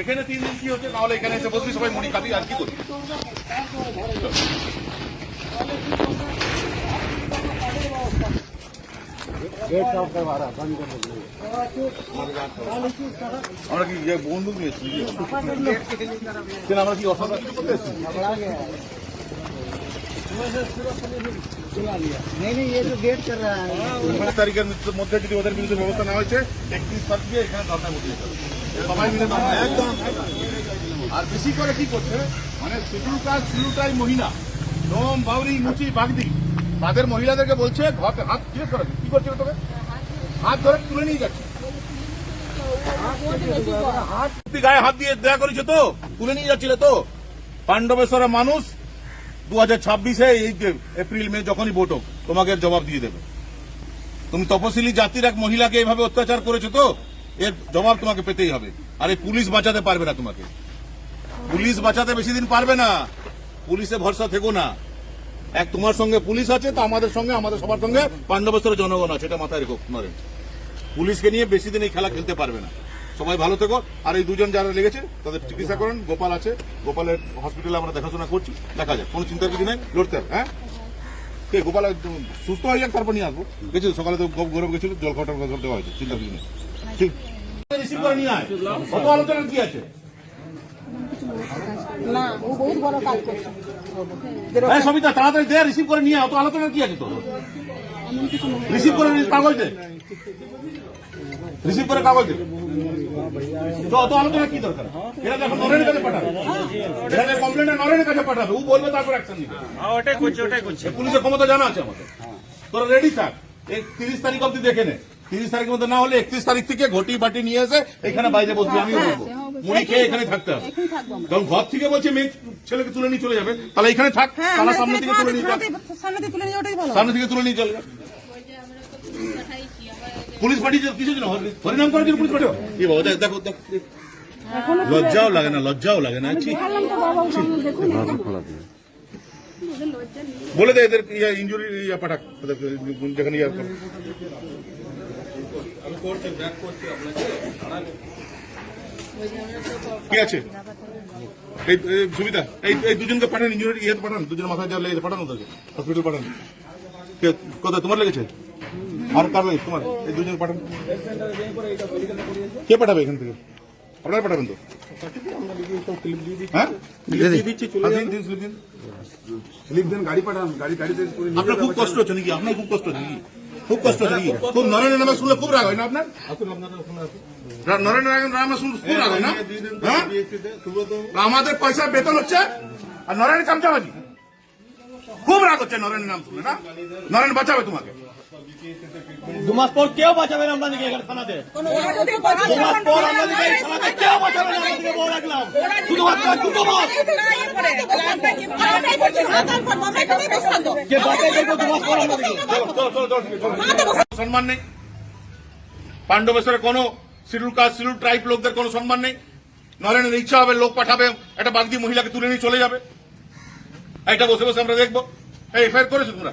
এখানে তিন দিন কি হচ্ছে, তাহলে এখানে এসে বসবি, সবাই মুড়ি খাবি, আর কি করবি? আমরা কি বন্ধু নিয়েছি আমরা কি অসাধা তারিখের মধ্যে- যদি ওদের বিরুদ্ধে ব্যবস্থা না হয়েছে একত্রিশ তারিখ দিয়ে এখানে ধর্ণা বসিয়ে সবাই মিলে একদম আর বেশি করে কি করছে মানে শিডিউল কাজ শিডিউলটাই মহিলা নোম বাউরি মুচি বাগদি তাদের মহিলাদেরকে বলছে ঘরে হাত দিয়ে করে কি করছিল তোকে হাত ধরে তুলে নিয়ে যাচ্ছে হাত গায়ে হাত দিয়ে দেয়া করেছে তো তুলে নিয়ে যাচ্ছিলে তো পাণ্ডবেশ্বরের মানুষ দু হাজার ছাব্বিশে এই এপ্রিল, মে যখনই ভোট হোক, তোমাকে জবাব দিয়ে দেবে। তুমি তপশিলি জাতির এক মহিলাকে এইভাবে অত্যাচার করেছ তো, এর জবাব তোমাকে পেতেই হবে। আর এই পুলিশ বাঁচাতে পারবে না তোমাকে। পুলিশ বাঁচাতে বেশি দিন পারবে না। পুলিশে ভরসা থেকো না। এক তোমার সঙ্গে পুলিশ আছে, তো আমাদের সঙ্গে, আমাদের সবার সঙ্গে পাণ্ডবেশ্বরের জনগণ আছে, এটা মাথায় রেখো নরেন পুলিশকে নিয়ে বেশি দিন এই খেলা খেলতে পারবে না। সবাই ভালো থেকো। আর এই দুজন যারা লেগেছে তাদের চিকিৎসা করেন। গোপাল আছে। গোপালের হসপিটালে আমরা দেখাশোনা করছি। দেখা যাক কোনো চিন্তার কিছু নেই। লড়তে হবে হ্যাঁ? কে গোপাল একদম সুস্থ হয়ে যাক তারপর নিয়ে আসব। গেছিল সকালে তো গৌরব গেছিল জল খাওয়াটার কথা দেওয়া হয়েছে চিন্তা কিছু নেই। ঠিক। রিসিভ করে নিয়ে আয় কত কি আছে? না ও বহুত বড় কাজ করছে। হ্যাঁ সবিতা তাড়াতাড়ি দে রিসিভ করে নিয়ে আয়। অত আলোচনা কি আছে তো রিসিভ করে নিয়ে কাগজ? দে রিসিভ করে কাগজ? দে তো অত আলোচনা কি দরকার? এটা দেখো নরেনের কাছে পাঠাবে। এটা কমপ্লেন নরেনের কাছে পাঠাবে ও বলবে তারপর অ্যাকশন নিবে। হ্যাঁ ওটাই করছে ওটাই করছে। পুলিশের ক্ষমতা জানা আছে আমাদের। তোরা রেডি থাক এই তিরিশ তারিখ অব্দি দেখে নে। তিরিশ তারিখের মধ্যে না হলে একত্রিশ তারিখ থেকে ঘটি বাটি নিয়ে এসে এখানে বাইরে বসবি আমি বসবো। মুড়ি খেয়ে এখানে থাকতে হবে। কারণ ঘর থেকে বলছে মেয়ে ছেলেকে তুলে নিয়ে চলে যাবে তাহলে এখানে থাক হ্যাঁ তারা সামনে থেকে তুলে নিয়ে সামনে থেকে তুলে নিয়ে চলে যাক পুলিশ পাঠিয়েছে কিছু জন্য হরিনাম করার জন্য পুলিশ কি বাবা দেখ দেখো দেখ। লজ্জাও লাগে না লজ্জাও লাগে না। বলে দে এদের ইয়া ইঞ্জুরি ইয়া পাঠাক যেখানে ইয়া করে। কি আছে? এই এই সুবিধা এই এই দুজনকে পাঠান ইঞ্জুরি ইয়ে পাঠান দুজন মাথায় যা লেগেছে পাঠান ওদেরকে হসপিটাল পাঠান। কোথায় তোমার লেগেছে? আর কার লেগেছে তোমার এই দুজন পাঠান। কে পাঠাবে এখান থেকে? আপনারা পাঠাবেন তো? হ্যাঁ? হাত দিন, দিন, slip দিন। স্লিপ দেন গাড়ি পাঠান গাড়ি গাড়িতে আপনার খুব কষ্ট হচ্ছে নাকি? আপনার খুব কষ্ট হচ্ছে নাকি? খুব কষ্ট হচ্ছে নাকি? খুব নামে শুনলে খুব রাগ হয় না আপনার? নামে শুনলে খুব রাগ হয় না? হ্যাঁ? আমাদের পয়সা বেতন হচ্ছে আর নরেন কামচাবাজি খুব রাগ হচ্ছে নরেনের নাম শুনলে না? নরেন বাঁচাবে তোমাকে। দু মাস পর কেউ বাঁচাবে না আপনাদেরকে এখানে থানাতে। দু মাস পর আপনাদেরকে এই থানাতে কেউ বাঁচাবে না আপনাদেরকে বলে রাখলাম। শুধুমাত্র দুটো মাস। যে বাঁচাই দেখব দু মাস পর আপনাদেরকে। সম্মান নেই। পাণ্ডবেশ্বরের কোনো শিডিউল কাস্ট শিডিউল ট্রাইব লোকদের কোনো সম্মান নেই। নরেনের ইচ্ছা হবে লোক পাঠাবে একটা বাগদি মহিলাকে তুলে নিয়ে চলে যাবে। এটা বসে বসে আমরা দেখব। এই এফআইআর করেছ তোমরা?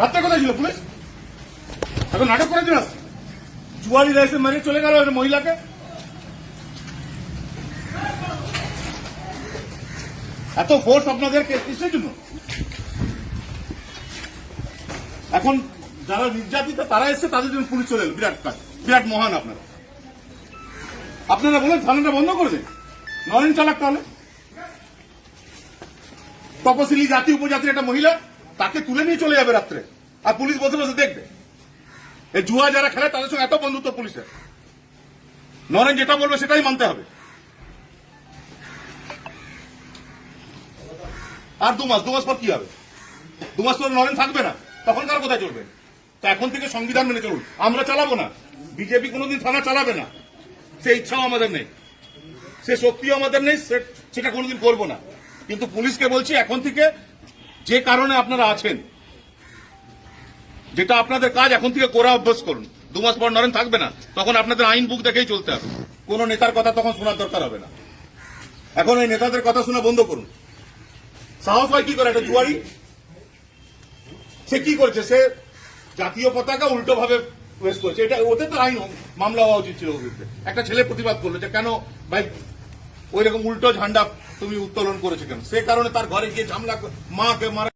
রাত্রে কোথায় ছিল, পুলিশ? এখন নাটক করে জন্য আসছে? জুয়ারি রাইসে মেরে চলে গেল মহিলাকে। এত ফোর্স আপনাদের কিসের জন্য? এখন যারা নির্যাতিত, তারা এসছে তাদের জন্য পুলিশ চলে এলো। বিরাট কাজ, বিরাট মহান আপনারা। আপনারা বলেন, থানাটা বন্ধ করে দেন। নরেন চালাক তাহলে? তপশিলি জাতি, উপজাতির একটা মহিলা তাকে তুলে নিয়ে চলে যাবে রাত্রে। আর পুলিশ বসে বসে দেখবে। এই জুয়া যারা খেলে, তাদের সঙ্গে এত বন্ধুত্ব পুলিশের। নরেন যেটা বলবে সেটাই মানতে হবে। আর দু মাস দু মাস পর কি হবে? দু মাস পর নরেন থাকবে না, তখন কার কোথায় চলবে? তো এখন থেকে সংবিধান মেনে চলুন। আমরা চালাবো না। বিজেপি কোনোদিন থানা চালাবে না। সে ইচ্ছাও আমাদের নেই। সে শক্তিও আমাদের নেই সেটা কোনোদিন করব না। কিন্তু পুলিশকে বলছি, এখন থেকে যে কারণে আপনারা আছেন, যেটা আপনাদের কাজ, এখন থেকে করা অভ্যাস করুন। দু মাস পর নরেন থাকবে না, তখন আপনাদের আইন বুক দেখেই চলতে হবে। কোন নেতার কথা তখন শোনার দরকার হবে না। এখন ওই নেতাদের কথা শোনা বন্ধ করুন। সাহস হয় কি করে একটা জুয়ারি? সে কি করেছে? সে জাতীয় পতাকা উল্টো ভাবে ওয়েস্ট এটা, ওতে তো আইন মামলা হওয়া উচিত ছিল একটা ছেলে প্রতিবাদ করল যে, কেন ভাই ওই রকম উল্টো ঝান্ডা তুমি উত্তোলন করেছ কেন? সে কারণে তার ঘরে গিয়ে ঝামলা মাকে মারা